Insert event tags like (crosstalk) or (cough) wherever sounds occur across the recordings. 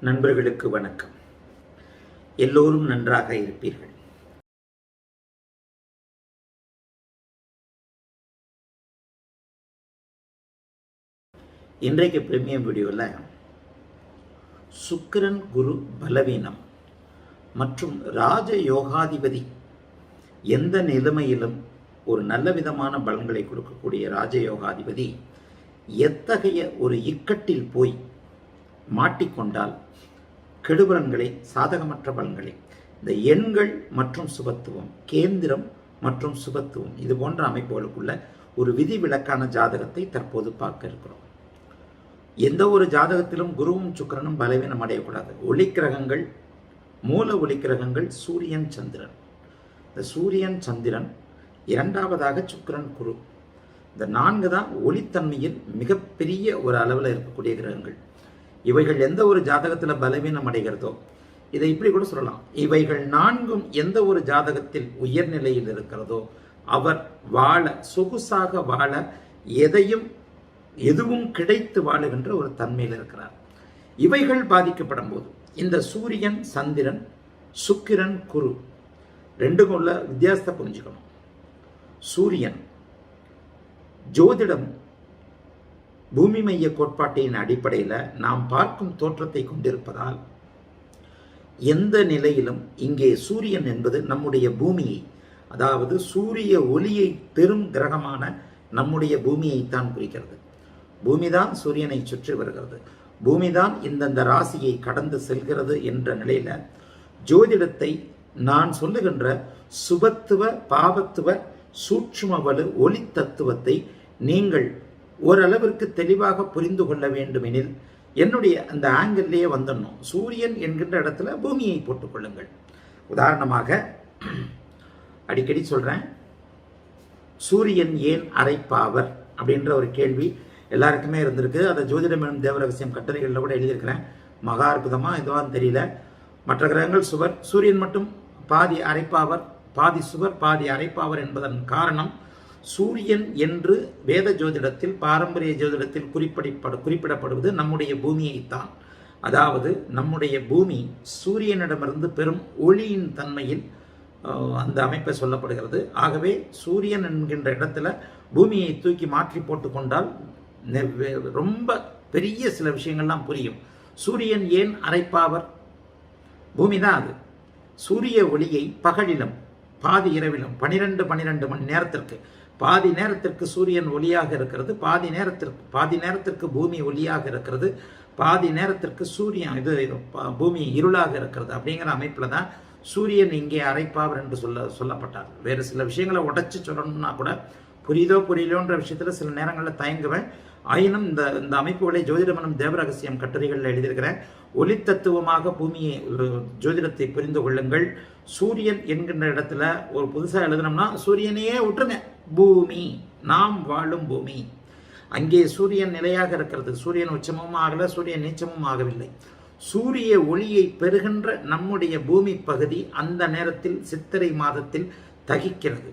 நண்பர்களுக்கு வணக்கம். எல்லோரும் நன்றாக இருப்பீர்கள். இன்றைக்கு பிரீமியம் வீடியோவில் சுக்கிரன் குரு பலவீனம் மற்றும் ராஜ யோகாதிபதி எந்த நிலைமையிலும் ஒரு நல்ல விதமான பலன்களை கொடுக்கக்கூடிய ராஜ யோகாதிபதி எத்தகைய ஒரு இக்கட்டில் போய் மாட்டிக்கொண்டால் கெடுபலன்களை சாதகமற்ற பலன்களை இந்த எண்கள் மற்றும் சுபத்துவம் கேந்திரம் மற்றும் சுபத்துவம் இது போன்ற அமைப்புகளுக்குள்ள ஒரு விதிவிலக்கான ஜாதகத்தை தற்போது பார்க்க இருக்கிறோம். எந்த ஒரு ஜாதகத்திலும் குருவும் சுக்கிரனும் பலவீனம் அடையக்கூடாது ஒளி கிரகங்கள் மூல ஒளி கிரகங்கள் சூரியன் சந்திரன். இந்த சூரியன் சந்திரன் இரண்டாவதாக சுக்கரன் குரு. இந்த நான்கு தான் ஒளித்தன்மையில் மிகப்பெரிய ஒரு அளவில் இருக்கக்கூடிய கிரகங்கள். இவைகள் எந்த ஒரு ஜாதகத்தில் பலவீனம் அடைகிறதோ இதை இப்படி கூட சொல்லலாம். இவைகள் நான்கும் எந்த ஒரு ஜாதகத்தில் உயர்நிலையில் இருக்கிறதோ அவர் வாழ சொகுசாக வாழ எதையும் எதுவும் கிடைத்து வாழுகின்ற ஒரு தன்மையில் இருக்கிறார். இவைகள் பாதிக்கப்படும் போது இந்த சூரியன் சந்திரன் சுக்கிரன் குரு ரெண்டுக்கும் உள்ள வித்தியாசத்தை புரிஞ்சுக்கணும். சூரியன் ஜோதிடம் பூமி மைய கோட்பாட்டின் அடிப்படையில் நாம் பார்க்கும் தோற்றத்தை கொண்டிருப்பதால் எந்த நிலையிலும் இங்கே சூரியன் என்பது நம்முடைய பூமியை அதாவது சூரிய ஒளியை பெரும் கிரகமான நம்முடைய பூமியைத்தான் குறிக்கிறது. பூமிதான் சூரியனை சுற்றி வருகிறது. பூமிதான் இந்தந்த ராசியை கடந்து செல்கிறது என்ற நிலையில ஜோதிடத்தை நான் சொல்லுகின்ற சுபத்துவ பாவத்துவ சூட்சும வலு ஒளி தத்துவத்தை நீங்கள் ஓரளவிற்கு தெளிவாக புரிந்து கொள்ள வேண்டுமெனில் என்னுடைய அந்த ஆங்கிள்லேயே வந்துடணும். சூரியன் என்கின்ற இடத்துல பூமியை போட்டுக்கொள்ளுங்கள் உதாரணமாக அடிக்கடி சொல்கிறேன் சூரியன் ஏன் அரைப்பாவர் அப்படின்ற ஒரு கேள்வி எல்லாருக்குமே இருந்திருக்கு. அதை ஜோதிடம் எனும் தேவரகசியம் கட்டுரைகளில் கூட எழுதியிருக்கிறேன். மகா அற்புதமாக இதுவான்னு தெரியல. மற்ற கிரகங்கள் சுவர். சூரியன் மட்டும் பாதி அரைப்பாவர். பாதி சுவர் பாதி அரைப்பாவர் என்பதன் காரணம் சூரியன் என்று வேத ஜோதிடத்தில் பாரம்பரிய ஜோதிடத்தில் குறிப்பிடப்படு குறிப்பிடப்படுவது நம்முடைய பூமியைத்தான். அதாவது நம்முடைய பூமி சூரியனிடமிருந்து பெரும் ஒளியின் தன்மையில் அந்த அமைப்பை சொல்லப்படுகிறது. ஆகவே சூரியன் என்கின்ற இடத்துல பூமியை தூக்கி மாற்றி போட்டுக்கொண்டால் ரொம்ப பெரிய சில விஷயங்கள்லாம் புரியும். சூரியன் ஏன் அரைப்பாவர்? பூமி தான் அது. சூரிய ஒளியை பகலிலும் பாதி இரவிலும் பனிரெண்டு பனிரெண்டு மணி நேரத்திற்கு பாதி நேரத்திற்கு சூரியன் ஒளியாக இருக்கிறது பாதி நேரத்திற்கு பாதி நேரத்திற்கு பூமி ஒளியாக இருக்கிறது பாதி நேரத்திற்கு சூரியன் இது பூமி இருளாக இருக்கிறது அப்படிங்கிற அமைப்பில் தான் சூரியன் இங்கே அரைப்பாவர் என்று சொல்ல சொல்லப்பட்டார். வேறு சில விஷயங்களை உடச்சி சொல்லணும்னா கூட புரியுதோ புரியலோன்ற விஷயத்தில் சில நேரங்களில் தயங்குவேன். ஆயினும் இந்த இந்த அமைப்புகளை ஜோதிடமனம் தேவரகசியம் கட்டுரைகளில் எழுதியிருக்கிறேன். ஒளி தத்துவமாக பூமியை ஜோதிடத்தை புரிந்து கொள்ளுங்கள். சூரியன் என்கின்ற இடத்துல ஒரு புதுசாக எழுதினோம்னா சூரியனையே விட்டுருங்க பூமி நாம் வாழும் பூமி. அங்கே சூரியன் நிலையாக இருக்கிறது. சூரியன் உச்சமும் ஆகலை சூரியன் நீச்சமும் ஆகவில்லை. சூரிய ஒளியை பெறுகின்ற நம்முடைய பூமி பகுதி அந்த நேரத்தில் சித்திரை மாதத்தில் தகிக்கிறது.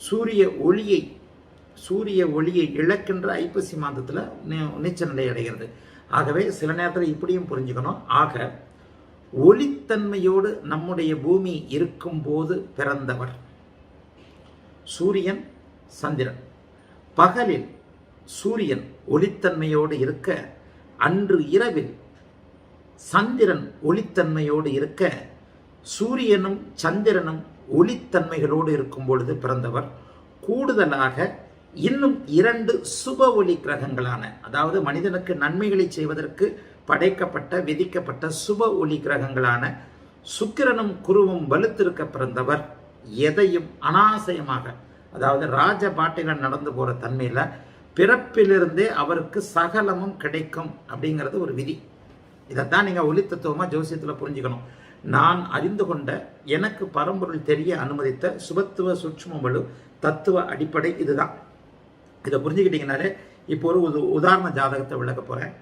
சூரிய ஒளியை சூரிய ஒளியை இழக்கின்ற ஐப்பசி மாதத்தில் நீச்ச நிலை அடைகிறது ஆகவே சில நேரத்தில் இப்படியும் புரிஞ்சுக்கணும். ஆக ஒளித்தன்மையோடு நம்முடைய பூமி இருக்கும்போது பிறந்தவர் சூரியன் சந்திரன். பகலில் சூரியன் ஒளித்தன்மையோடு இருக்க அன்று இரவில் சந்திரன் ஒளித்தன்மையோடு இருக்க சூரியனும் சந்திரனும் ஒளித்தன்மைகளோடு இருக்கும் பொழுது பிறந்தவர். கூடுதலாக இன்னும் இரண்டு சுப ஒளி கிரகங்களான அதாவது மனிதனுக்கு நன்மைகளை செய்வதற்கு படைக்கப்பட்ட விதிக்கப்பட்ட சுப ஒளி கிரகங்களான சுக்கிரனும் குருவும் வலுத்திருக்க பிறந்தவர் எதையும் அனாசயமாக அதாவது ராஜ நடந்து போகிற தன்மையில் பிறப்பிலிருந்தே அவருக்கு சகலமும் கிடைக்கும் அப்படிங்கிறது ஒரு விதி. இதைத்தான் நீங்கள் ஒளி தத்துவமாக ஜோசியத்தில் புரிஞ்சுக்கணும். நான் அறிந்து கொண்ட எனக்கு பரம்பொருள் தெரிய அனுமதித்த சுபத்துவ சூட்சும தத்துவ அடிப்படை இதுதான். இதை புரிஞ்சுக்கிட்டீங்கனாலே இப்போ ஒரு உதாரண ஜாதகத்தை விளக்க போகிறேன்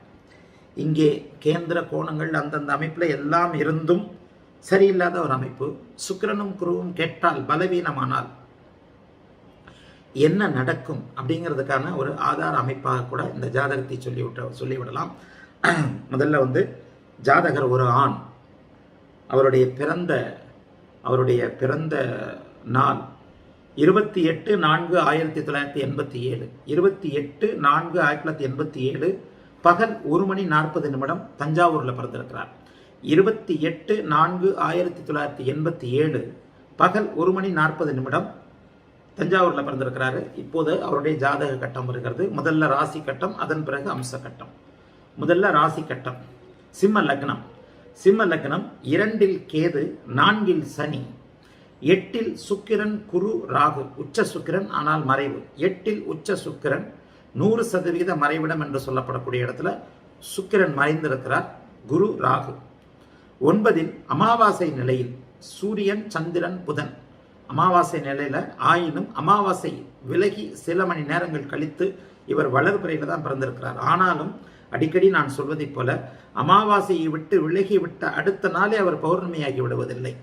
இங்கே கேந்திர கோணங்கள் அந்தந்த அமைப்பில் எல்லாம் இருந்தும் சரியில்லாத ஒரு அமைப்பு. சுக்கிரனும் குருவும் கேட்டால் பலவீனமானால் என்ன நடக்கும் அப்படிங்கிறதுக்கான ஒரு ஆதார அமைப்பாக கூட இந்த ஜாதகத்தை சொல்லிவிட்ட சொல்லிவிடலாம். (clears throat) முதல்ல வந்து ஜாதகர் ஒரு ஆண். அவருடைய பிறந்த அவருடைய பிறந்த நாள் இருபத்தி எட்டு நான்கு ஆயிரத்தி தொள்ளாயிரத்தி எண்பத்தி ஏழு. இருபத்தி எட்டு நான்கு ஆயிரத்தி தொள்ளாயிரத்தி எண்பத்தி ஏழு பகல் ஒரு மணி நாற்பது நிமிடம் தஞ்சாவூரில் பிறந்திருக்கிறார். இருபத்தி எட்டு நான்கு ஆயிரத்தி தொள்ளாயிரத்தி எண்பத்தி ஏழு பகல் ஒரு மணி நாற்பது நிமிடம் தஞ்சாவூரில் பிறந்திருக்கிறாரு. இப்போது அவருடைய ஜாதக கட்டம் வருகிறது முதல்ல ராசி கட்டம் அதன் பிறகு அம்ச கட்டம். முதல்ல ராசி கட்டம். சிம்ம லக்னம். சிம்ம லக்னம் இரண்டில் கேது நான்கில் சனி. எட்டில் சுக்கிரன் குரு ராகு உச்ச சுக்கிரன் ஆனால் மறைவு. எட்டில் உச்ச சுக்கிரன் நூறு சதவீத மறைவிடம் என்று சொல்லப்படக்கூடிய இடத்துல சுக்கிரன் மறைந்திருக்கிறார் குரு ராகு. ஒன்பதில் அமாவாசை நிலையில் சூரியன் சந்திரன் புதன். அமாவாசை நிலையில ஆயினும் அமாவாசை விலகி சில மணி நேரங்கள் கழித்து இவர் வளர்பிறையில் தான் பிறந்திருக்கிறார். ஆனாலும் அடிக்கடி நான் சொல்வதைப் போல அமாவாசையை விட்டு விலகிவிட்ட அடுத்த நாளே அவர் பௌர்ணமியாகி விடுவதில்லை.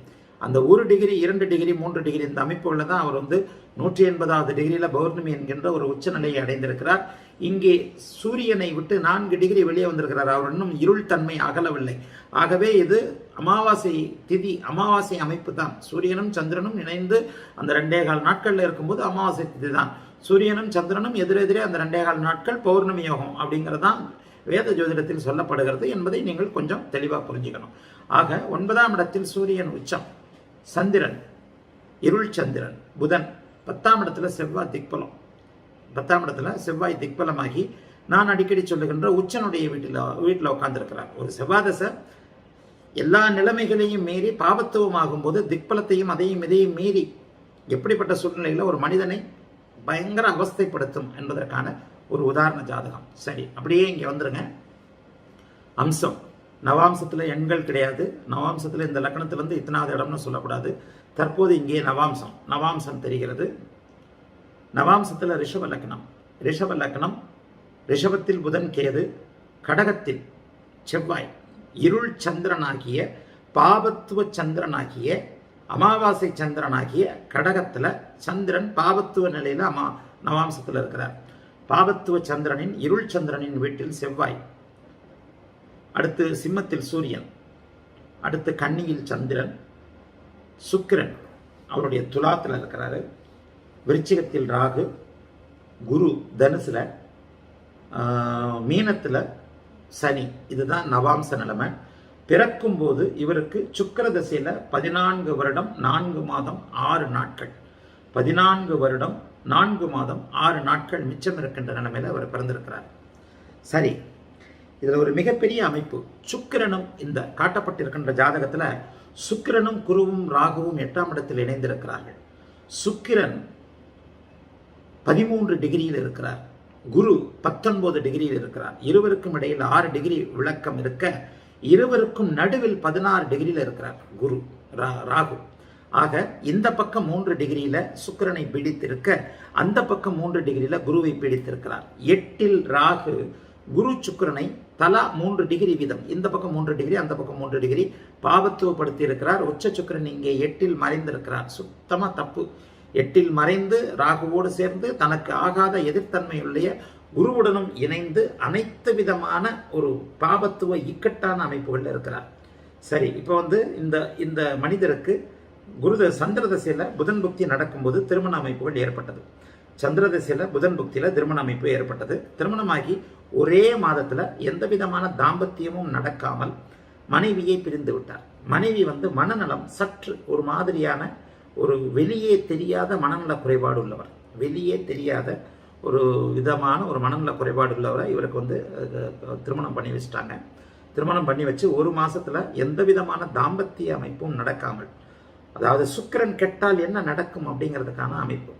அந்த ஒரு டிகிரி இரண்டு டிகிரி மூன்று டிகிரி இந்த அமைப்புகளில் தான் அவர் வந்து நூற்றி எண்பதாவது டிகிரியில் பௌர்ணமி என்கின்ற ஒரு உச்சநிலையை அடைந்திருக்கிறார். இங்கே சூரியனை விட்டு நான்கு டிகிரி வெளியே வந்திருக்கிறார். அவர் இன்னும் இருள் தன்மை அகலவில்லை. ஆகவே இது அமாவாசை திதி அமாவாசை அமைப்பு தான். சூரியனும் சந்திரனும் இணைந்து அந்த ரெண்டே கால் நாட்களில் இருக்கும்போது அமாவாசை திதி தான். சூரியனும் சந்திரனும் எதிரெதிரே அந்த ரெண்டே கால் நாட்கள் பௌர்ணமி யோகம் அப்படிங்கிறது தான் வேத ஜோதிடத்தில் சொல்லப்படுகிறது என்பதை நீங்கள் கொஞ்சம் தெளிவாக புரிஞ்சுக்கணும். ஆக ஒன்பதாம் இடத்தில் சூரியன் உச்சம். சந்திரன் இருள் சந்திரன் புதன். பத்தாம் இடத்துல செவ்வாய் திக்பலம். பத்தாம் இடத்துல செவ்வாய் திக்பலமாகி நான் அடிக்கடி சொல்லுகின்ற உச்சனுடைய வீட்டில் வீட்டில் உட்காந்துருக்கிறார் ஒரு செவ்வாதசை எல்லா நிலைமைகளையும் மீறி பாவத்துவமாகும் போது திக்பலத்தையும் அதையும் இதையும் மீறி எப்படிப்பட்ட சூழ்நிலையில் ஒரு மனிதனை பயங்கர அவஸ்தைப்படுத்தும் என்பதற்கான ஒரு உதாரண ஜாதகம். சரி அப்படியே இங்கே வந்துருங்க. அம்சம். நவாம்சத்தில் எண்கள் கிடையாது. நவாம்சத்தில் இந்த லக்கணத்திலேருந்து இத்தனாவது இடம்னு சொல்லக்கூடாது. தற்போது இங்கே நவாம்சம். நவாம்சம் தெரிகிறது. நவாம்சத்தில் ரிஷப லக்னம் ரிஷப லக்னம் ரிஷபத்தில் புதன் கேது கடகத்தில் செவ்வாய். இருள் சந்திரனாகிய பாபத்துவ சந்திரனாகிய அமாவாசை சந்திரனாகிய கடகத்தில் சந்திரன் பாபத்துவ நிலையில் அமா நவாம்சத்தில் இருக்கிறார். பாபத்துவ சந்திரனின் இருள் சந்திரனின் வீட்டில் செவ்வாய். அடுத்து சிம்மத்தில் சூரியன் அடுத்து கன்னியில் சந்திரன் சுக்கிரன் அவருடைய துலாத்தில் இருக்கிறாரு. விருச்சிகத்தில் ராகு குரு தனுசில் மீனத்தில் சனி. இதுதான் நவாம்ச நிலைமை. பிறக்கும்போது இவருக்கு சுக்கர தசையில் பதினான்கு வருடம் நான்கு மாதம் ஆறு நாட்கள். பதினான்கு வருடம் நான்கு மாதம் ஆறு நாட்கள் மிச்சம் இருக்கின்ற நிலைமையில் அவர் பிறந்திருக்கிறார். சரி இதில் ஒரு மிகப்பெரிய அமைப்பு. சுக்கிரனும் இந்த காட்டப்பட்டிருக்கின்ற ஜாதகத்தில் சுக்கிரனும் குருவும் ராகுவும் எட்டாம் இடத்தில் இணைந்திருக்கிறார்கள். சுக்கிரன் பதிமூன்று டிகிரியில் இருக்கிறார். குரு பத்தொன்பது டிகிரியில் இருக்கிறார். இருவருக்கும் இடையில் ஆறு டிகிரி விளக்கம் இருக்க இருவருக்கும் நடுவில் பதினாறு டிகிரியில் இருக்கிறார் குரு ராகு. ஆக இந்த பக்கம் மூன்று டிகிரியில சுக்கிரனை பிடித்திருக்க அந்த பக்கம் மூன்று டிகிரியில குருவை பிடித்திருக்கிறார். எட்டில் ராகு குரு சுக்கிரனை தலா மூன்று டிகிரி வீதம். இந்த பக்கம் மூன்று டிகிரி அந்த பக்கம் மூன்று டிகிரி. பாவத்துவப்படுத்தி இருக்கிறார் உச்ச சுக்கிரன் இங்கே எட்டில் மறைந்திருக்கிறார். சுத்தமாக தப்பு. எட்டில் மறைந்து ராகுவோடு சேர்ந்து தனக்கு ஆகாத எதிர்த்தன்மையுடைய குருவுடனும் இணைந்து அனைத்து விதமான ஒரு பாபத்துவ இக்கட்டான அமைப்புகள் இருக்கிறார். சரி இப்போ வந்து இந்த இந்த மனிதருக்கு குருத சந்திர தசையில் புதன் புக்தி நடக்கும்போது திருமண அமைப்புகள் ஏற்பட்டது. சந்திர திசையில் புதன் புக்தியில் திருமண அமைப்பு ஏற்பட்டது. திருமணமாகி ஒரே மாதத்தில் எந்த விதமான தாம்பத்தியமும் நடக்காமல் மனைவியை பிரிந்து விட்டார். மனைவி வந்து மனநலம் சற்று ஒரு மாதிரியான ஒரு வெளியே தெரியாத மனநல குறைபாடு உள்ளவர். வெளியே தெரியாத ஒரு விதமான ஒரு மனநல குறைபாடு உள்ளவரை இவருக்கு வந்து திருமணம் பண்ணி வச்சுட்டாங்க. திருமணம் பண்ணி வச்சு ஒரு மாசத்துல எந்த விதமான தாம்பத்திய அமைப்பும் நடக்காமல் அதாவது சுக்கிரன் கெட்டால் என்ன நடக்கும் அப்படிங்கிறதுக்கான அமைப்பு.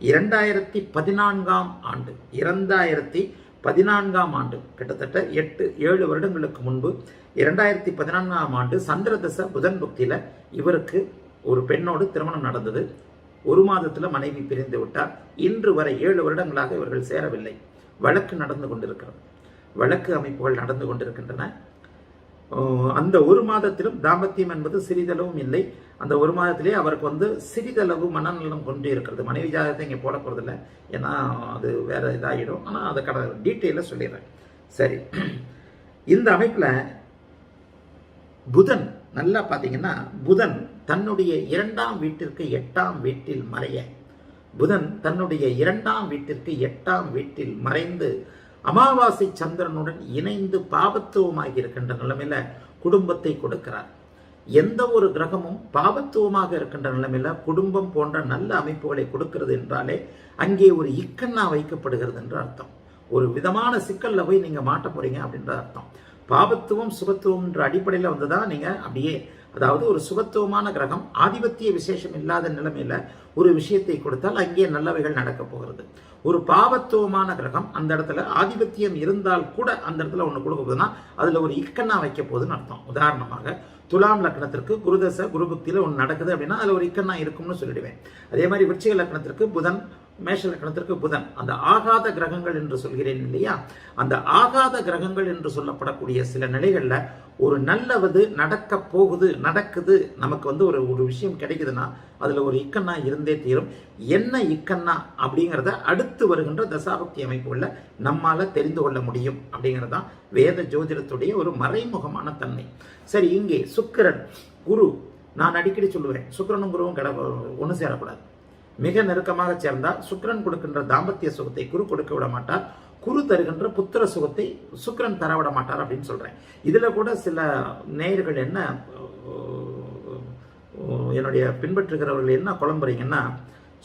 இரண்டாயிரத்தி பதினான்காம் ஆண்டு இரண்டாயிரத்தி பதினான்காம் ஆண்டு கிட்டத்தட்ட எட்டு ஏழு வருடங்களுக்கு முன்பு இரண்டாயிரத்தி பதினான்காம் ஆண்டு சந்திரதச புதன் புக்தியில் இவருக்கு ஒரு பெண்ணோடு திருமணம் நடந்தது. ஒரு மாதத்தில் மனைவி பிரிந்து விட்டார். இன்று வரை ஏழு வருடங்களாக இவர்கள் சேரவில்லை. வழக்கு நடந்து கொண்டிருக்கிறது. வழக்கு அமைப்புகள் நடந்து கொண்டிருக்கின்றன. அந்த ஒரு மாதத்திலும் தாம்பத்தியம் என்பது சிறிதளவும் இல்லை. அந்த ஒரு மாதத்திலே அவருக்கு வந்து சிறிதளவு மனநலம் கொண்டு இருக்கிறது. மனைவி ஜாதகத்தை இங்கே போட போகிறதில்ல ஏன்னா அது வேற இதாகிடும். ஆனால் அதை கட டீட்டெயிலாக சொல்லிடுறேன். சரி. இந்த அமைப்பில் புதன் நல்லா பார்த்தீங்கன்னா புதன் தன்னுடைய இரண்டாம் வீட்டிற்கு எட்டாம் வீட்டில் மறைய. புதன் தன்னுடைய இரண்டாம் வீட்டிற்கு எட்டாம் வீட்டில் மறைந்து அமாவாசை சந்திரனுடன் இணைந்து பாபத்துவமாகி இருக்கின்ற நிலைமையில குடும்பத்தை கொடுக்கிறார். எந்த ஒரு கிரகமும் பாபத்துவமாக இருக்கின்ற நிலைமையில குடும்பம் போன்ற நல்ல அமைப்புகளை கொடுக்கிறது என்றாலே அங்கே ஒரு இக்கண்ணா வைக்கப்படுகிறது என்று அர்த்தம். ஒரு விதமான சிக்கல்ல போய் நீங்க மாட்ட போறீங்க அப்படின்ற அர்த்தம். பாபத்துவம் சுபத்துவம் என்ற அடிப்படையில் வந்துதான் நீங்க அப்படியே அதாவது ஒரு சுபத்துவமான கிரகம் ஆதிபத்திய விசேஷம் இல்லாத நிலைமையில ஒரு விஷயத்தை கொடுத்தால் அங்கே நல்லவைகள் நடக்க போகிறது. ஒரு பாவத்துவமான கிரகம் அந்த இடத்துல ஆதிபத்தியம் இருந்தால் கூட அந்த இடத்துல ஒன்று கொடுக்க போகுதுன்னா அதுல ஒரு இக்கண்ணா வைக்க போகுதுன்னு அர்த்தம். உதாரணமாக துலாம் லக்னத்திற்கு குருதச குருபக்தியில் ஒன்று நடக்குது அப்படின்னா அதில் ஒரு இக்கண்ணா இருக்கும்னு சொல்லிடுவேன். அதே மாதிரி விருச்சிக லக்னத்திற்கு புதன் மேஷலக்கணத்திற்கு புதன். அந்த ஆகாத கிரகங்கள் என்று சொல்கிறேன் இல்லையா? அந்த ஆகாத கிரகங்கள் என்று சொல்லப்படக்கூடிய சில நிலைகளில் ஒரு நல்லவது நடக்க போகுது நடக்குது. நமக்கு வந்து ஒரு ஒரு விஷயம் கிடைக்குதுன்னா அதில் ஒரு இக்கண்ணா இருந்தே தீரும். என்ன இக்கண்ணா அப்படிங்கிறத அடுத்து வருகின்ற தசாபக்தி அமைப்புகளில் நம்மால் தெரிந்து கொள்ள முடியும் அப்படிங்கிறது தான் வேத ஜோதிடத்துடைய ஒரு மறைமுகமான தன்மை. சரி இங்கே சுக்கிரன் குரு. நான் அடிக்கடி சொல்லுவேன் சுக்கிரனும் குருவும் கிட ஒன்று சேரக்கூடாது. மிக நெருக்கமாக சேர்ந்தால் சுக்கரன் கொடுக்கின்ற தாம்பத்திய சுகத்தை குரு கொடுக்க விட மாட்டார். குரு தருகின்ற புத்திர சுகத்தை சுக்கரன் தர விட மாட்டார் அப்படின்னு சொல்றேன். இதுல கூட சில நேயர்கள் என்ன என்னுடைய பின்பற்றுகிறவர்கள் என்ன குழம்புறீங்கன்னா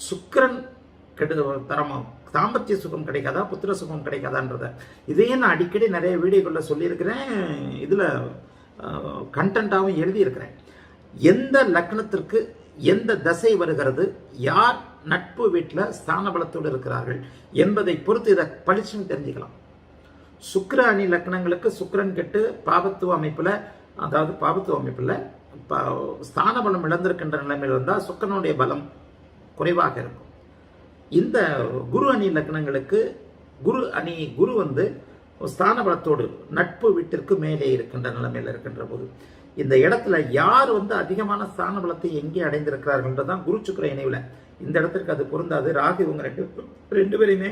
சுக்கரன் கெடு தரமா தாம்பத்திய சுகம் கிடைக்காதா புத்திர சுகம் கிடைக்காதான்றத. இதையே நான் அடிக்கடி நிறைய வீடியோக்களில் சொல்லியிருக்கிறேன். இதில் கண்டென்ட்டாகவும் எழுதியிருக்கிறேன். எந்த லக்னத்திற்கு எந்த தசை வருகிறது? யார் நட்பு வீட்டில் ஸ்தானபலத்தோடு இருக்கிறார்கள்? என்பதை பொறுத்து இதை பளிச்சுன்னு தெரிஞ்சுக்கலாம். சுக்கர அணி லக்னங்களுக்கு சுக்கரன் கெட்டு பாபத்துவ அமைப்பில் அதாவது பாபத்துவ அமைப்பில் ப- ஸ்தான பலம் இழந்திருக்கின்ற நிலைமையில் இருந்தால் சுக்கரனுடைய பலம் குறைவாக இருக்கும். இந்த குரு அணி லக்னங்களுக்கு குரு அணி குரு வந்து ஸ்தான பலத்தோடு நட்பு வீட்டிற்கு மேலே இருக்கின்ற நிலைமையில் இருக்கின்ற போது இந்த இடத்துல யார் வந்து அதிகமான ஸ்தான பலத்தை எங்கே அடைந்திருக்கிறார்கள்ன்றதான் குரு சுக்கர இணைவில். இந்த இடத்திற்கு அது பொருந்தாது. ராகு இவங்க ரெண்டு ரெண்டு பேரையுமே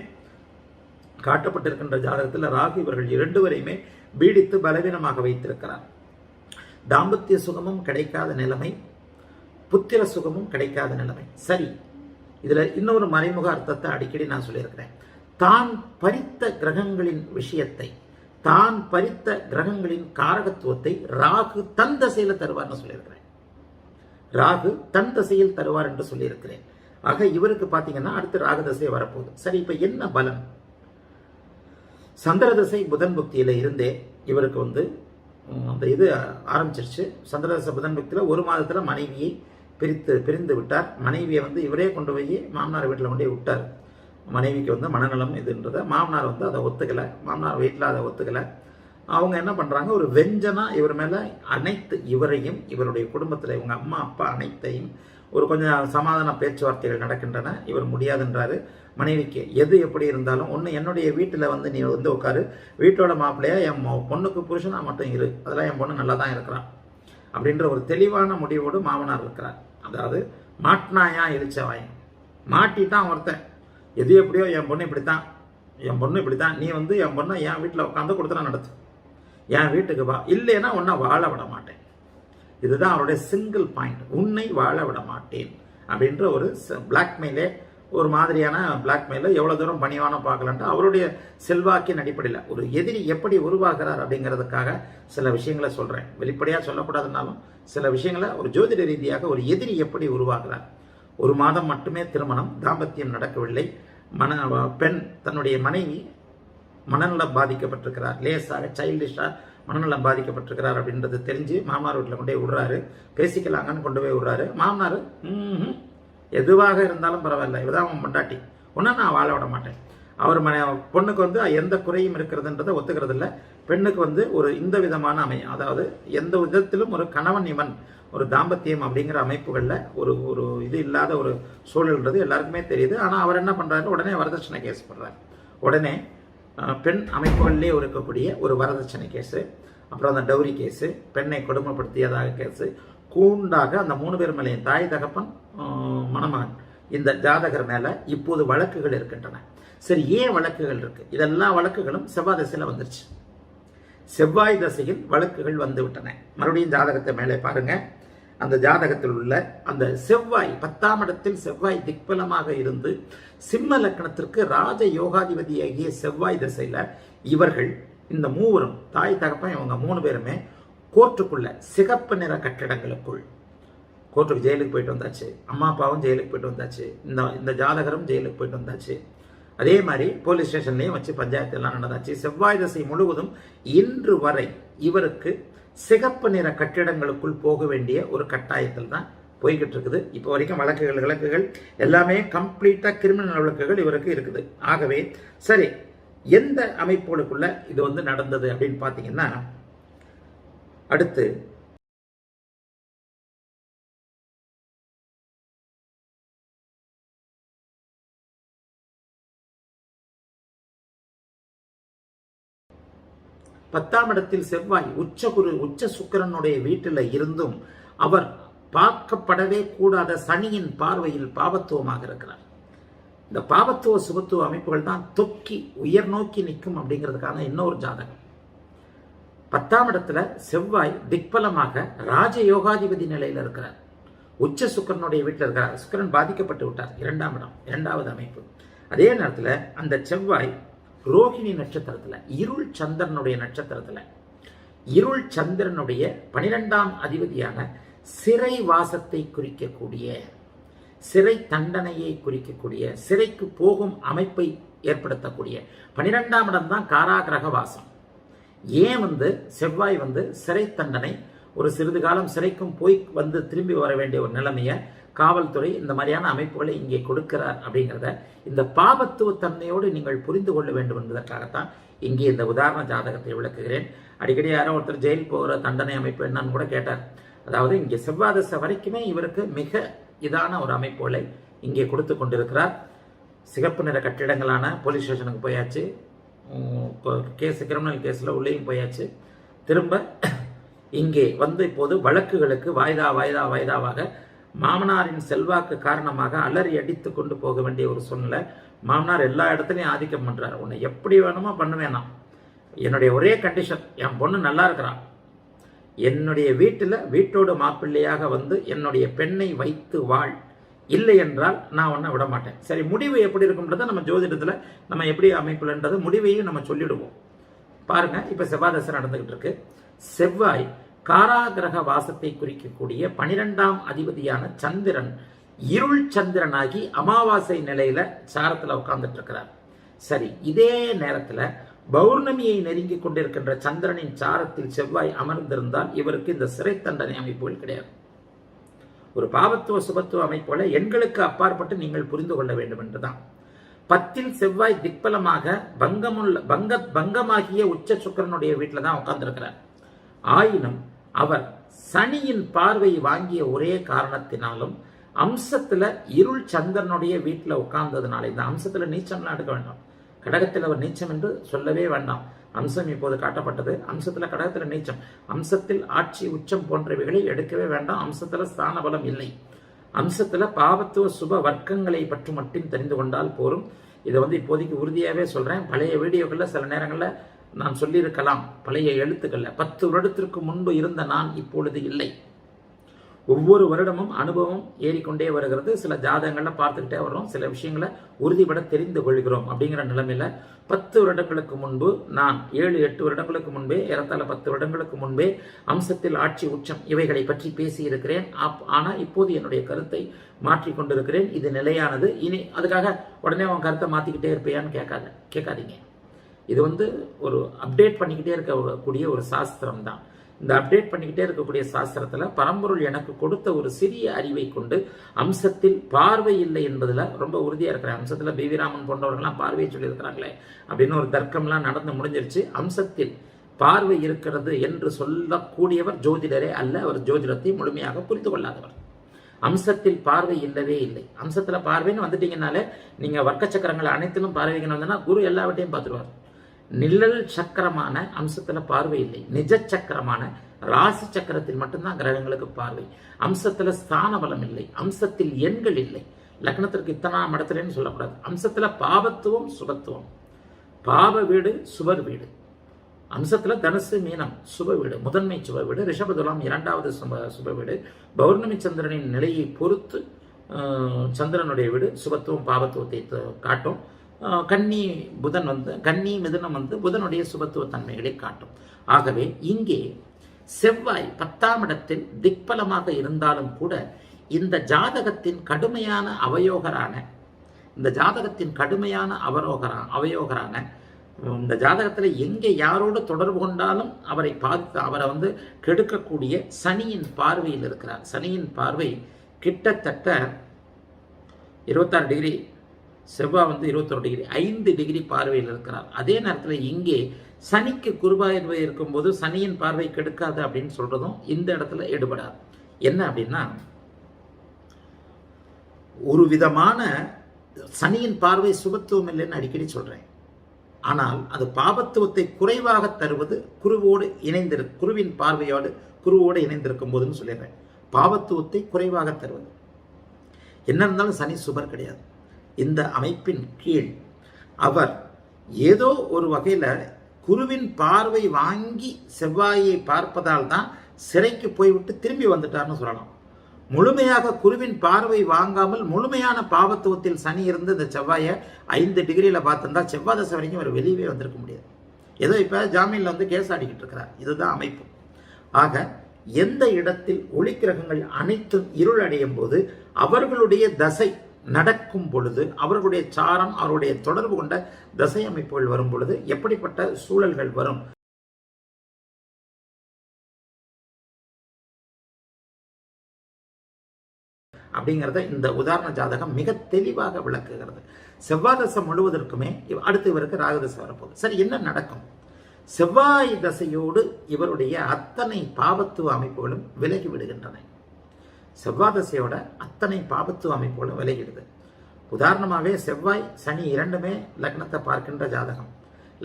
காட்டப்பட்டிருக்கின்ற ஜாதகத்தில் ராகு இவர்கள் இரண்டு வரையுமே பீடித்து பலவீனமாக வைத்திருக்கிறார். தாம்பத்திய சுகமும் கிடைக்காத நிலைமை புத்திர சுகமும் கிடைக்காத நிலைமை. சரி இதில் இன்னொரு மறைமுக அர்த்தத்தை அடிக்கடி நான் சொல்லியிருக்கிறேன். தான் பறித்த கிரகங்களின் விஷயத்தை தான் பறித்த கிரகங்களின் காரகத்துவத்தை ராகு தன் தசையில தருவார்னு சொல்லியிருக்கிறேன். ராகு தன் தசையில் தருவார் என்று சொல்லியிருக்கிறேன். ஆக இவருக்கு பார்த்தீங்கன்னா அடுத்து ராகு தசை வரப்போகுது. சரி இப்போ என்ன பலம் சந்திர தசை புதன் புக்தியில இருந்தே இவருக்கு வந்து அந்த இது ஆரம்பிச்சிருச்சு. சந்திர தசை புதன் புக்தியில ஒரு மாதத்தில் மனைவியை பிரித்து பிரிந்து விட்டார். மனைவியை வந்து இவரே கொண்டு போய் மாமனார் வீட்டில் கொண்டு போய் விட்டார். மனைவிக்கு வந்து மனநலம் இதுன்றதை மாமனார் வந்து அதை ஒத்துக்கலை. மாமனார் வீட்டில் அதை ஒத்துக்கலை. அவங்க என்ன பண்ணுறாங்க ஒரு வெஞ்சனா இவர் மேலே அனைத்து இவரையும் இவருடைய குடும்பத்தில் இவங்க அம்மா அப்பா அனைத்தையும் ஒரு கொஞ்சம் சமாதான பேச்சுவார்த்தைகள் நடக்கின்றன. இவர் முடியாதுன்றாரு. மனைவிக்கு எது எப்படி இருந்தாலும் ஒன்று என்னுடைய வீட்டில் வந்து நீ வந்து உட்காரு. வீட்டோட மாப்பிள்ளையா என் பொண்ணுக்கு புருஷனாக மட்டும் இரு. அதெல்லாம் என் பொண்ணு நல்லா தான் இருக்கிறான் அப்படின்ற ஒரு தெளிவான முடிவோடு மாமனார் இருக்கிறார். அதாவது மாட்டினாயா இழிச்சவாயன் மாட்டிட்டான் ஒருத்தன். எது எப்படியோ என் பொண்ணு இப்படித்தான். என் பொண்ணு இப்படித்தான். நீ வந்து என் பொண்ணை என் வீட்டில் உட்காந்து கொடுத்துனா நடத்து. என் வீட்டுக்கு வா. இல்லைன்னா உன்னை வாழ விட மாட்டேன். இதுதான் அவருடைய சிங்கிள் பாயிண்ட் உன்னை வாழ விட மாட்டேன் அப்படின்ற ஒரு பிளாக்மெயிலே ஒரு மாதிரியான பிளாக்மெயில எவ்வளோ தூரம் பணிவான பார்க்கலான்ட்டு அவருடைய செல்வாக்கின் அடிப்படையில் ஒரு எதிரி எப்படி உருவாகிறார் அப்படிங்கிறதுக்காக சில விஷயங்களை சொல்கிறேன் வெளிப்படையாக சொல்லக்கூடாதுனாலும் சில விஷயங்களை ஒரு ஜோதிட ரீதியாக ஒரு எதிரி எப்படி உருவாகிறார் ஒரு மாதம் மட்டுமே திருமணம் தாம்பத்தியம் நடக்கவில்லை. மன பெண் தன்னுடைய மனைவி மனநலம் பாதிக்கப்பட்டிருக்கிறார். லேசாக சைல்டிஷாக மனநலம் பாதிக்கப்பட்டிருக்கிறார் அப்படின்றது தெரிஞ்சு மாமனார் வீட்டில் கொண்டு போய் விடுறாரு. பேசிக்கலாங்கன்னு கொண்டு போய் விடுறாரு. மாமனார் எதுவாக இருந்தாலும் பரவாயில்ல. இவதான் அவன் பொண்டாட்டி. ஒன்றா நான் வாழ விட மாட்டேன். அவர் மன பொண்ணுக்கு வந்து எந்த குறையும் இருக்கிறதுன்றதை ஒத்துக்கிறது இல்லை பெண்ணுக்கு வந்து ஒரு இந்த விதமான அமையும். அதாவது எந்த விதத்திலும் ஒரு கணவன் இவன் ஒரு தாம்பத்தியம் அப்படிங்கிற அமைப்புகளில் ஒரு ஒரு இது இல்லாத ஒரு சூழல்ன்றது எல்லாருக்குமே தெரியுது. ஆனால் அவர் என்ன பண்ணுறாரு உடனே வரதட்சணை கேஸ் பண்ணுறார் உடனே பெண் அமைப்புகள்லேயே இருக்கக்கூடிய ஒரு வரதட்சணை கேஸு அப்புறம் அந்த டௌரி கேஸு பெண்ணை கொடுமைப்படுத்தியதாக கேஸு கூண்டாக அந்த மூணு பேர் மேலேயும் தாய் தகப்பன் மணமகன் இந்த ஜாதகர் மேலே இப்போது வழக்குகள் இருக்கின்றன. சரி ஏன் வழக்குகள் இருக்கு? இதெல்லா வழக்குகளும் செவ்வாய் திசையில் வந்துருச்சு. செவ்வாய் தசையில் வழக்குகள் வந்து விட்டன. மறுபடியும் ஜாதகத்தை மேலே பாருங்கள் அந்த ஜாதகத்தில் உள்ள அந்த செவ்வாய் பத்தாம் இடத்தில் செவ்வாய் திக்பலமாக இருந்து சிம்ம லக்னத்திற்கு ராஜ யோகாதிபதியாகிய செவ்வாய் திசையில் இவர்கள் இந்த மூவரும் தாய் தகப்பன் இவங்க மூணு பேருமே கோர்ட்டுக்குள்ள சிகப்பு நிற கட்டிடங்களுக்குள். கோர்ட்டுக்கு ஜெயிலுக்கு போயிட்டு வந்தாச்சு. அம்மா அப்பாவும் ஜெயிலுக்கு போயிட்டு வந்தாச்சு. இந்த இந்த ஜாதகரும் ஜெயிலுக்கு போயிட்டு வந்தாச்சு. அதே மாதிரி போலீஸ் ஸ்டேஷன்லையும் வச்சு பஞ்சாயத்து எல்லாம் நடந்தாச்சு. செவ்வாய் தசை முழுவதும் இன்று வரை இவருக்கு சிகப்பு நிற கட்டிடங்களுக்குள் போக வேண்டிய ஒரு கட்டாயத்தில் தான் போய்கிட்டு இருக்குது. இப்போ வரைக்கும் வழக்குகள் விளக்குகள் எல்லாமே கம்ப்ளீட்டாக கிரிமினல் வழக்குகள் இவருக்கு இருக்குது. ஆகவே சரி எந்த அமைப்புகளுக்குள்ள இது வந்து நடந்தது அப்படின்னு பார்த்தீங்கன்னா அடுத்து பத்தாம் இடத்தில் செவ்வாய் உச்ச குரு உச்ச சுக்கிரனுடைய வீட்டில் இருந்தும் அவர் பார்க்கப்படவே கூடாத சனியின் பார்வையில் பாவத்துவமாக இருக்கிறார். இந்த பாவத்துவ சுபத்துவ அமைப்புகள் தான் தொக்கி உயர் நோக்கி நிற்கும் அப்படிங்கிறதுக்கான இன்னொரு ஜாதகம். பத்தாம் இடத்துல செவ்வாய் திக்பலமாக ராஜயோகாதிபதி நிலையில் இருக்கிறார். உச்ச சுக்கரனுடைய வீட்டில் இருக்கிறார். சுக்கிரன் பாதிக்கப்பட்டு விட்டார். இரண்டாம் இடம் இரண்டாவது அமைப்பு. அதே நேரத்தில் அந்த செவ்வாய் ரோஹிணி நட்சத்திரத்தில் இருள் சந்திரனுடைய நட்சத்திரத்தில் இருள் சந்திரனுடைய பனிரெண்டாம் அதிபதியான சிறை வாசத்தை குறிக்கக்கூடிய சிறை தண்டனையை குறிக்கக்கூடிய சிறைக்கு போகும் அமைப்பை ஏற்படுத்தக்கூடிய பனிரெண்டாம் இடம் தான் காராகிரக வாசம். ஏன் வந்து செவ்வாய் வந்து சிறை தண்டனை ஒரு சிறிது காலம் சிறைக்கும் போய் வந்து திரும்பி வர வேண்டிய ஒரு நிலைமையை காவல்துறை இந்த மாதிரியான அமைப்புகளை இங்கே கொடுக்கிறார் அப்படிங்கிறத இந்த பாபத்துவ தன்மையோடு நீங்கள் புரிந்து கொள்ள வேண்டும் என்பதற்காகத்தான் இங்கே இந்த உதாரண ஜாதகத்தை விளக்குகிறேன். அடிக்கடி யாரோ ஒருத்தர் ஜெயில் போகிற தண்டனை அமைப்பு என்னன்னு கூட கேட்டார். அதாவது இங்கே செவ்வாதசை வரைக்குமே இவருக்கு மிக இதான ஒரு அமைப்புகளை இங்கே கொடுத்து கொண்டிருக்கிறார். சிகப்பு நிற கட்டிடங்களான போலீஸ் ஸ்டேஷனுக்கு போயாச்சு. இப்போ கேஸ் கிரிமினல் கேஸில் உள்ளேயும் போயாச்சு. திரும்ப இங்கே வந்து இப்போது வழக்குகளுக்கு வாய்தா வாய்தா வாய்தாவாக மாமனாரின் செல்வாக்கு காரணமாக அலறி அடித்து கொண்டு போக வேண்டிய ஒரு சூழ்நிலை. மாமனார் எல்லா இடத்துலையும் ஆதிக்கம் பண்ணுறாரு உன்னை எப்படி வேணுமோ பண்ணுவேனா என்னுடைய ஒரே கண்டிஷன் என் பொண்ணு நல்லா இருக்கிறான் என்னுடைய வீட்டில் வீட்டோடு மாப்பிள்ளையாக வந்து என்னுடைய பெண்ணை வைத்து வாழ். இல்லை என்றால் நான் ஒன்றை விட மாட்டேன். சரி முடிவு எப்படி இருக்கும்ன்றதை நம்ம ஜோதிடத்தில் நம்ம எப்படி அமைப்புலன்றது முடிவையும் நம்ம சொல்லிடுவோம். பாருங்கள் இப்போ செவ்வாய் தசை நடந்துக்கிட்டு இருக்கு. செவ்வாய் காராகிரக வாசத்தை குறிக்கக்கூடிய பனிரெண்டாம் அதிபதியான சந்திரன் இருள் சந்திரனாகி அமாவாசை நிலையில சாரத்துல உட்கார்ந்துட்டு இருக்கிறார் சரி இதே நேரத்துல பௌர்ணமியை நெருங்கி கொண்டிருக்கின்ற சந்திரனின் சாரத்தில் செவ்வாய் அமர்ந்திருந்தால் இவருக்கு இந்த சிறை தண்டனை அமைப்புகள் கிடையாது. ஒரு பாவத்துவ சுபத்துவ அமைப்போல எண்களுக்கு அப்பாற்பட்டு நீங்கள் புரிந்து கொள்ள வேண்டும் என்றுதான். பத்தில் செவ்வாய் திக்பலமாக பங்கமுள்ள பங்க பங்கமாகிய உச்ச சுக்கிரனுடைய வீட்டில் தான் உட்கார்ந்திருக்கிறார். ஆயினும் அவர் சனியின் பார்வை வாங்கிய ஒரே காரணத்தினாலும் அம்சத்துல இருள் சந்திரனுடைய வீட்டில் உட்கார்ந்ததுனால இந்த அம்சத்துல நீச்சம்லாம் எடுக்க வேண்டாம். கடகத்தில் அவர் நீச்சம் என்று சொல்லவே வேண்டாம். அம்சம் இப்போது காட்டப்பட்டது. அம்சத்துல கடகத்துல நீச்சம். அம்சத்தில் ஆட்சி உச்சம் போன்றவைகளை எடுக்கவே வேண்டாம். அம்சத்துல ஸ்தான பலம் இல்லை. அம்சத்துல பாவத்துவ சுப வர்க்கங்களை பற்றி மட்டும் தெரிந்து கொண்டால் போரும். இதை வந்து இப்போதைக்கு உறுதியாகவே சொல்றேன். பழைய வீடியோக்களில் சில நேரங்களில் நான் சொல்லியிருக்கலாம் பழைய எழுத்துக்களில் பத்து வருடத்திற்கு முன்பு இருந்த நான் இப்பொழுது இல்லை. ஒவ்வொரு வருடமும் அனுபவம் ஏறிக்கொண்டே வருகிறது. சில ஜாதகங்களை பார்த்துக்கிட்டே வர்றோம். சில விஷயங்களை உறுதிபட தெரிந்து கொள்கிறோம் அப்படிங்கிற நிலைமையில பத்து வருடங்களுக்கு முன்பு நான் ஏழு எட்டு வருடங்களுக்கு முன்பே ஏறத்தாழ பத்து வருடங்களுக்கு முன்பே அம்சத்தில் ஆட்சி உச்சம் இவைகளை பற்றி பேசியிருக்கிறேன். அப்- ஆனால் இப்போது என்னுடைய கருத்தை மாற்றி கொண்டிருக்கிறேன். இது நிலையானது. இனி அதுக்காக உடனே உன் கருத்தை மாற்றிக்கிட்டே இருப்பியான்னு கேட்காத கேட்காதீங்க. இது வந்து ஒரு அப்டேட் பண்ணிக்கிட்டே இருக்கக்கூடிய ஒரு சாஸ்திரம் தான் இந்த அப்டேட் பண்ணிக்கிட்டே இருக்கக்கூடிய சாஸ்திரத்தில் பரம்பொருள் எனக்கு கொடுத்த ஒரு சிறிய அறிவை கொண்டு அம்சத்தில் பார்வை இல்லை என்பதில் ரொம்ப உறுதியாக இருக்கிறேன். அம்சத்தில் பிவிராமன் போன்றவர்கள்லாம் பார்வையை சொல்லியிருக்கிறாங்களே அப்படின்னு ஒரு தர்க்கம்லாம் நடந்து முடிஞ்சிருச்சு. அம்சத்தில் பார்வை இருக்கிறது என்று சொல்லக்கூடியவர் ஜோதிடரே அல்ல அவர் ஜோதிடத்தை முழுமையாக புரிந்து கொள்ளாதவர். அம்சத்தில் பார்வை இல்லவே இல்லை. அம்சத்தில் பார்வைன்னு வந்துட்டீங்கனாலே நீங்கள் வர்க்க சக்கரங்கள் அனைத்திலும் பார்வைக்கு வந்தோன்னா குரு எல்லாவற்றையும் பார்த்துருவார். நிழல் சக்கரமான அம்சத்துல பார்வை இல்லை. நிஜ சக்கரமான ராசி சக்கரத்தில் மட்டும்தான் கிரகங்களுக்கு பார்வை. அம்சத்துல ஸ்தான பலம் இல்லை. அம்சத்தில் எண்கள் இல்லை. லக்னத்திற்கு இத்தனாம் இடத்துலன்னு சொல்லக்கூடாது. அம்சத்துல பாவத்துவம் சுபத்துவம். பாவ வீடு சுவர் வீடு. அம்சத்துல தனுசு மீனம் சுப வீடு. முதன்மை சுப வீடு ரிஷபதுலாம் இரண்டாவது சுப சுப வீடு. பௌர்ணமி சந்திரனின் நிலையை பொறுத்து சந்திரனுடைய வீடு சுபத்துவம் பாவத்துவத்தை காட்டும். கன்னி புதன் வந்து கன்னி மிதுனம் வந்து புதனுடைய சுபத்துவ தன்மைகளை காட்டும். ஆகவே இங்கே செவ்வாய் பத்தாம் இடத்தில் திக்பலமாக இருந்தாலும் கூட இந்த ஜாதகத்தின் கடுமையான அவயோகரான இந்த ஜாதகத்தின் கடுமையான அவரோகரா அவயோகரான இந்த ஜாதகத்தில் எங்கே யாரோடு தொடர்பு கொண்டாலும் அவரை பார்த்து அவரை வந்து கெடுக்கக்கூடிய சனியின் பார்வையில் இருக்கிறார். சனியின் பார்வை கிட்டத்தட்ட இருபத்தாறு டிகிரி செவ்வாய் வந்து இருபத்தொரு டிகிரி ஐந்து டிகிரி பார்வையில் இருக்கிறார். அதே நேரத்தில் இங்கே சனிக்கு குருபார்வை இருக்கும்போது சனியின் பார்வை கெடுக்காது அப்படின்னு சொல்றதும் இந்த இடத்துல எடுபடாது. என்ன அப்படின்னா ஒரு விதமான சனியின் பார்வை சுபத்துவம் இல்லைன்னு அடிக்கடி சொல்றேன். ஆனால் அது பாபத்துவத்தை குறைவாக தருவது குருவோடு இணைந்திரு குருவின் பார்வையோடு குருவோடு இணைந்திருக்கும் போதுன்னு சொல்லிடுறேன். பாவத்துவத்தை குறைவாக தருவது. என்ன இருந்தாலும் சனி சுபர் கிடையாது. இந்த அமைப்பின் கீழ். அவர் ஏதோ ஒரு வகையில் குருவின் பார்வை வாங்கி செவ்வாயை பார்ப்பதால் தான் சிறைக்கு போய்விட்டு திரும்பி வந்துட்டார்னு சொல்லலாம். முழுமையாக குருவின் பார்வை வாங்காமல் முழுமையான பாவத்துவத்தில் சனி இருந்து இந்த செவ்வாயை ஐந்து டிகிரியில் பார்த்துருந்தா செவ்வாய் தசை வரைக்கும் அவர் வெளியவே வந்திருக்க முடியாது. ஏதோ இப்போ ஜாமீனில் வந்து கேஸ் ஆடிக்கிட்டு இருக்கிறார். இதுதான் அமைப்பு. ஆக எந்த இடத்தில் ஒளி கிரகங்கள் அனைத்தும் இருள் அடையும் போது அவர்களுடைய தசை நடக்கும் பொழுது அவர்களுடைய சாரம் அவருடைய தொடர்பு கொண்ட தசை அமைப்புகள் வரும் பொழுது எப்படிப்பட்ட சூழல்கள் வரும்? அப்படிங்கிறத இந்த உதாரண ஜாதகம் மிக தெளிவாக விளக்குகிறது. செவ்வாய் தசை முழுவதற்குமே அடுத்து இவருக்கு ராகதசை வரப்போகுது. சரி என்ன நடக்கும்? செவ்வாய் தசையோடு இவருடைய அத்தனை பாவத்துவ அமைப்புகளும் விலகி விடுகின்றன. செவ்வாதசையோட அத்தனை பாபத்துவ அமைப்புகளும் விளைகிறது உதாரணமாகவே செவ்வாய் சனி இரண்டுமே லக்னத்தை பார்க்கின்ற ஜாதகம்.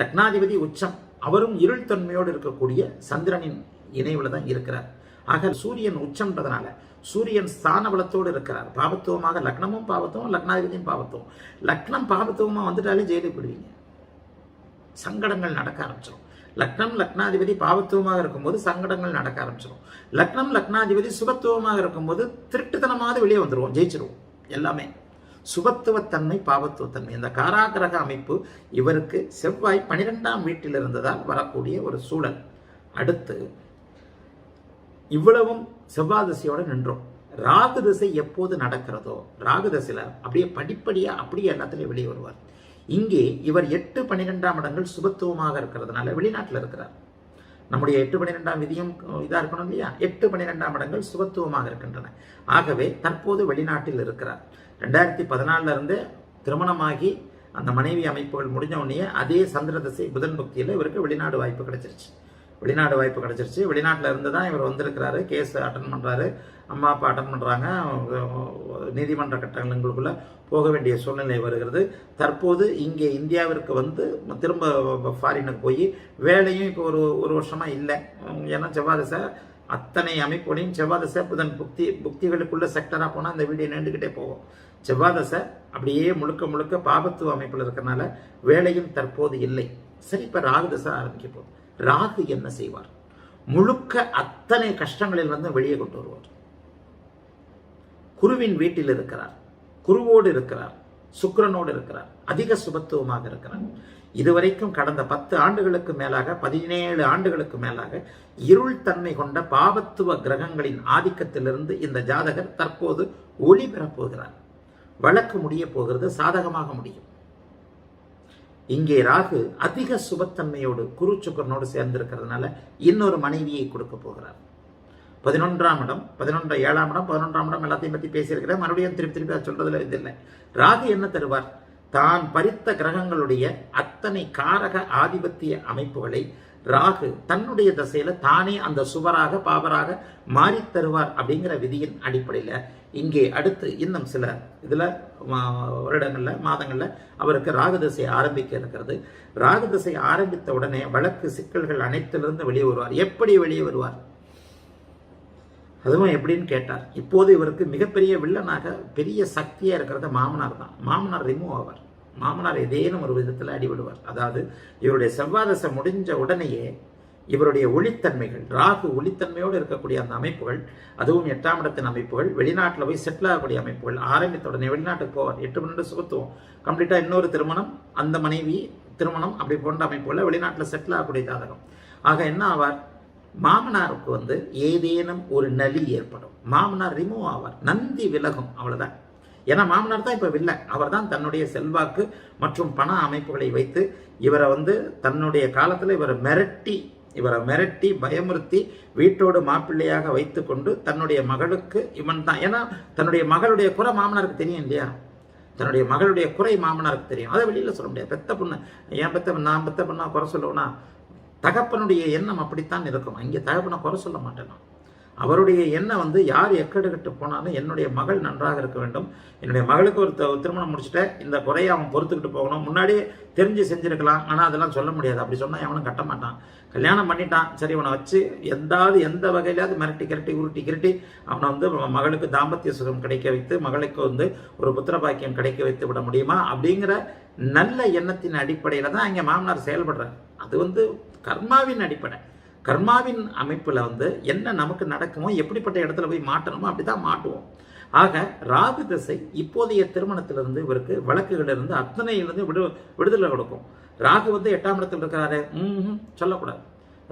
லக்னாதிபதி உச்சம். அவரும் இருள் தன்மையோடு இருக்கக்கூடிய சந்திரனின் இணைவில் தான் இருக்கிறார். ஆக சூரியன் உச்சம்ன்றதுனால சூரியன் ஸ்தான பலத்தோடு இருக்கிறார். பாபத்துவமாக லக்னமும் பாபத்துவம் லக்னாதிபதியும் பாபத்துவம். லக்னம் பாபத்துவமாக வந்துட்டாலே ஜெயிலுக்கு விடுவீங்க சங்கடங்கள் நடக்க ஆரம்பிச்சிடும் லக்னம் லக்னாதிபதி பாவத்துவமாக இருக்கும்போது சங்கடங்கள் நடக்க ஆரம்பிச்சிடும் லக்னம் லக்னாதிபதி சுபத்துவமாக இருக்கும்போது திருட்டுத்தனமாக வெளியே வந்துருவோம் ஜெயிச்சிருவோம் எல்லாமே. சுபத்துவத்தன்மை பாவத்துவத்தன்மை. இந்த காராகிரக அமைப்பு இவருக்கு செவ்வாய் பனிரெண்டாம் வீட்டில் இருந்ததால் வரக்கூடிய ஒரு சூழல். அடுத்து இவ்வளவும் செவ்வாய் திசையோட நின்றோம். ராகு திசை எப்போது நடக்கிறதோ ராகு திசையில் அப்படியே படிப்படியாக அப்படியே எல்லாத்துலேயும் வெளியே வருவார். இங்கே இவர் எட்டு பன்னிரெண்டாம் இடங்கள் சுபத்துவமாக இருக்கிறதுனால வெளிநாட்டில் இருக்கிறார். நம்முடைய எட்டு பன்னிரெண்டாம் விதியும் இதாக இருக்கணும் இல்லையா? எட்டு பன்னிரெண்டாம் இடங்கள் சுபத்துவமாக இருக்கின்றன. ஆகவே தற்போது வெளிநாட்டில் இருக்கிறார். ரெண்டாயிரத்தி பதினாலில் இருந்து திருமணமாகி அந்த மனைவி அமைப்புகள் முடிஞ்ச உடனே அதே சந்திர திசை புதன் பக்தியில் இவருக்கு வெளிநாடு வாய்ப்பு கிடைச்சிருச்சு. வெளிநாடு வாய்ப்பு கிடச்சிருச்சு. வெளிநாட்டில் இருந்து தான் இவர் வந்திருக்கிறாரு. கேஸ் அட்டன் பண்ணுறாரு அம்மா அப்பா அட்டன் பண்ணுறாங்க நீதிமன்ற கட்டங்களுக்குள்ளே போக வேண்டிய சூழ்நிலை வருகிறது. தற்போது இங்கே இந்தியாவிற்கு வந்து திரும்ப ஃபாரினுக்கு போய் வேலையும் இப்போ ஒரு ஒரு வருஷமாக இல்லை. ஏன்னா செவ்வாதசை அத்தனை அமைப்புகளையும் செவ்வாதசை புதன் புக்தி புக்திகளுக்குள்ள செக்டராக போனால் அந்த வீடியோ நீண்டுக்கிட்டே போகும். செவ்வாதசை அப்படியே முழுக்க முழுக்க பாபத்துவ அமைப்பில் இருக்கிறனால வேலையும் தற்போது இல்லை. சரி இப்போ ராகுதசை ஆரம்பிக்க போகுது. ராகு என்ன செய்வார்? முழுக்க அத்தனை கஷ்டங்களிலிருந்து வெளியே கொண்டு வருவார். குருவின் வீட்டில் இருக்கிறார். குருவோடு இருக்கிறார். சுக்கரனோடு இருக்கிறார். அதிக சுபத்துவமாக இருக்கிறார். இதுவரைக்கும் கடந்த பத்து ஆண்டுகளுக்கு மேலாக பதினேழு ஆண்டுகளுக்கு மேலாக இருள் தன்மை கொண்ட பாவத்துவ கிரகங்களின் ஆதிக்கத்திலிருந்து இந்த ஜாதகர் தற்போது ஒளி பெறப்போகிறார். வழக்கு முடிய போகிறது சாதகமாக முடியும். இங்கே ராகு அதிக சுபத்தன்மையோடு குரு சுக்கரனோடு சேர்ந்திருக்கிறதுனால இன்னொரு மனைவியை கொடுக்க போகிறார். பதினொன்றாம் இடம் பதினொன்று ஏழாம் இடம் பதினொன்றாம் இடம் எல்லாத்தையும் பற்றி பேசியிருக்கிறேன். மறுபடியும் திருப்பி திருப்பி அதை சொல்றதுல இதில்லை ராகு என்ன தருவார்? தான் பறித்த கிரகங்களுடைய அத்தனை காரக ஆதிபத்திய அமைப்புகளை ராகு தன்னுடைய தசையில தானே அந்த சுவராக பாவராக மாறித் தருவார் அப்படிங்கிற விதியின் அடிப்படையில் இங்கே அடுத்து இன்னும் சில இதில் வருடங்களில் மாதங்களில் அவருக்கு ராகுதசை ஆரம்பிக்க இருக்கிறது. ராகுதசை ஆரம்பித்த உடனே வழக்கு சிக்கல்கள் அனைத்திலிருந்து வெளியே வருவார். எப்படி வெளியே வருவார்? அதுவும் எப்படின்னு கேட்டார். இப்போது இவருக்கு மிகப்பெரிய வில்லனாக பெரிய சக்தியாக இருக்கிறது மாமனார் தான். மாமனார் ரிமூவ் ஆவார். மாமனார் ஏதேனும் ஒரு விதத்தில் அடிவிடுவார் அதாவது இவருடைய செவ்வாதசை முடிஞ்ச உடனேயே இவருடைய ஒளித்தன்மைகள் ராகு ஒளித்தன்மையோடு இருக்கக்கூடிய அந்த அமைப்புகள் அதுவும் எட்டாம் இடத்தின் அமைப்புகள் வெளிநாட்டில் போய் செட்டில் ஆகக்கூடிய அமைப்புகள் ஆரம்பித்த உடனே வெளிநாட்டுக்கு போவார். எட்டு பன்னெண்டு சுகத்துவம் கம்ப்ளீட்டாக இன்னொரு திருமணம் அந்த மனைவி திருமணம் அப்படி போன்ற அமைப்புகளில் வெளிநாட்டில் செட்டில் ஆகக்கூடிய ஜாதகம். ஆக என்ன ஆவார்? மாமனாருக்கு வந்து ஏதேனும் ஒரு நலி ஏற்படும். மாமனார் ரிமூவ் ஆவார். நந்தி விலகும் அவ்வளோதான் ஏன்னா மாமனார் தான் இப்போ இல்லை அவர் தான் தன்னுடைய செல்வாக்கு மற்றும் பண அமைப்புகளை வைத்து இவரை வந்து தன்னுடைய காலத்தில் இவரை மிரட்டி இவரை மிரட்டி பயமுறுத்தி வீட்டோடு மாப்பிள்ளையாக வைத்துக்கொண்டு தன்னுடைய மகளுக்கு இவன் தான் ஏன்னா தன்னுடைய மகளுடைய குறை மாமனாருக்கு தெரியும் இல்லையா? தன்னுடைய மகளுடைய குறை மாமனாருக்கு தெரியும். அதை வெளியில் சொல்ல முடியாது. பெத்த பொண்ணு ஏன் பெத்த நான் பெத்த பொண்ணா குறை சொல்லுவேன்னா தகப்பனுடைய எண்ணம் அப்படித்தான் இருக்கும். அங்கே தகப்பனை குறை சொல்ல மாட்டேன்? அவருடைய எண்ணம் வந்து யார் எக்கெடுக்கிட்டு போனாலும் என்னுடைய மகள் நன்றாக இருக்க வேண்டும். என்னுடைய மகளுக்கு ஒரு திருமணம் முடிச்சுட்டேன் இந்த குறையை அவன் பொறுத்துக்கிட்டு போகணும். முன்னாடியே தெரிஞ்சு செஞ்சுருக்கலாம். ஆனால் அதெல்லாம் சொல்ல முடியாது. அப்படி சொன்னால் எவனும் கட்ட மாட்டான். கல்யாணம் பண்ணிட்டான். சரி இவனை வச்சு எந்தாவது எந்த வகையிலாவது மிரட்டி கிரட்டி உருட்டி கிரட்டி அவனை வந்து மகளுக்கு தாம்பத்திய சுகம் கிடைக்க வைத்து மகளுக்கு வந்து ஒரு புத்திர பாக்கியம் கிடைக்க வைத்து விட முடியுமா? அப்படிங்கிற நல்ல எண்ணத்தின் அடிப்படையில் தான் இங்கே மாமனார் செயல்படுறார். அது வந்து கர்மாவின் அடிப்படை. கர்மாவின் அமைப்பில் வந்து என்ன நமக்கு நடக்குமோ எப்படிப்பட்ட இடத்துல போய் மாட்டணுமோ அப்படி தான் மாட்டுவோம். ஆக ராகு திசை இப்போதைய திருமணத்திலிருந்து இவருக்கு வழக்குகளிலிருந்து அத்தனையிலிருந்து விடு விடுதலை கொடுக்கும். ராகு வந்து எட்டாம் இடத்தில் இருக்கிறாரு. ம் சொல்லக்கூடாது.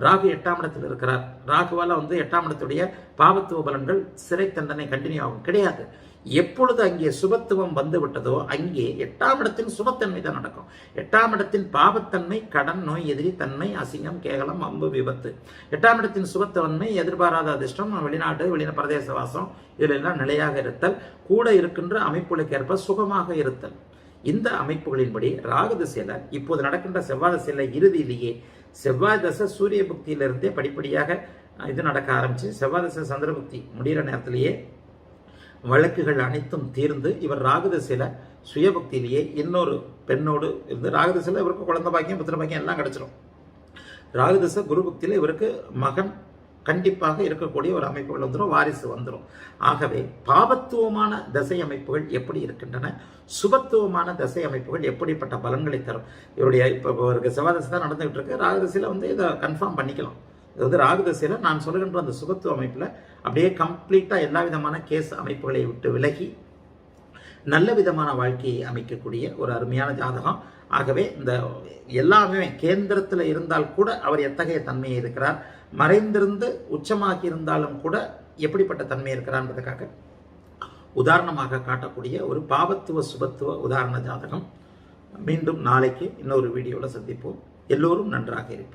ராகு எட்டாம் இடத்தில் இருக்கிறார். ராகுவால் வந்து எட்டாம் இடத்துடைய பாவத்துவ பலன்கள் சிறை தண்டனை கண்டினியூ ஆகும். கிடையாது. எப்பொழுது அங்கே சுபத்துவம் வந்துவிட்டதோ அங்கே எட்டாம் இடத்தின் சுபத்தன்மை தான் நடக்கும். எட்டாம் இடத்தின் பாவத்தன்மை கடன் நோய் எதிரி தன்மை அசிங்கம் கேவலம் அம்பு விபத்து. எட்டாம் இடத்தின் சுபத்தன்மை எதிர்பாராத அதிர்ஷ்டம் வெளிநாடு வெளியின பிரதேச வாசம் இதிலெல்லாம் நிலையாக இருத்தல் கூட இருக்கின்ற அமைப்புகளுக்கு ஏற்ப சுகமாக இருத்தல். இந்த அமைப்புகளின்படி ராகதிசையில இப்போது நடக்கின்ற செவ்வாய் திசையில இறுதியிலேயே செவ்வாய் தசை சூரிய புக்தியிலிருந்தே படிப்படியாக இது நடக்க ஆரம்பிச்சு செவ்வாய் தசை சந்திரபுக்தி முடிகிற நேரத்திலேயே வழக்குகள் அனைத்தும் தீர்ந்து இவர் ராகுதசையில சுயபக்தியிலேயே இன்னொரு பெண்ணோடு இருந்து ராகுதசையில இவருக்கு குழந்தை பாக்கியம் புத்திர பாக்கியம் எல்லாம் கிடச்சிரும். ராகுதசை குருபக்தியில் இவருக்கு மகன் கண்டிப்பாக இருக்கக்கூடிய ஒரு அமைப்புகள் வந்துடும் வாரிசு வந்துடும் ஆகவே பாபத்துவமான தசை அமைப்புகள் எப்படி இருக்கின்றன சுபத்துவமான தசை அமைப்புகள் எப்படிப்பட்ட பலன்களை தரும்? இவருடைய இப்போ இவருக்கு செவ்வாதசை தான் நடந்துகிட்டு இருக்கு. ராகுதசையில் வந்து இதை கன்ஃபார்ம் பண்ணிக்கலாம். இது வந்து ராகுதசையில் நான் சொல்கின்ற அந்த சுபத்துவ அமைப்பில் அப்படியே கம்ப்ளீட்டாக எல்லா விதமான கேஸ் அமைப்புகளை விட்டு விலகி நல்ல விதமான வாழ்க்கையை அமைக்கக்கூடிய ஒரு அருமையான ஜாதகம். ஆகவே இந்த எல்லாமே கேந்திரத்தில் இருந்தால் கூட அவர் எத்தகைய தன்மையை இருக்கிறார்? மறைந்திருந்து உச்சமாகி இருந்தாலும் கூட எப்படிப்பட்ட தன்மை இருக்கிறான்றதுக்காக உதாரணமாக காட்டக்கூடிய ஒரு பாவத்துவ சுபத்துவ உதாரண ஜாதகம். மீண்டும் நாளைக்கு இன்னொரு வீடியோவில் சந்திப்போம். எல்லோரும் நன்றாக இருப்போம்.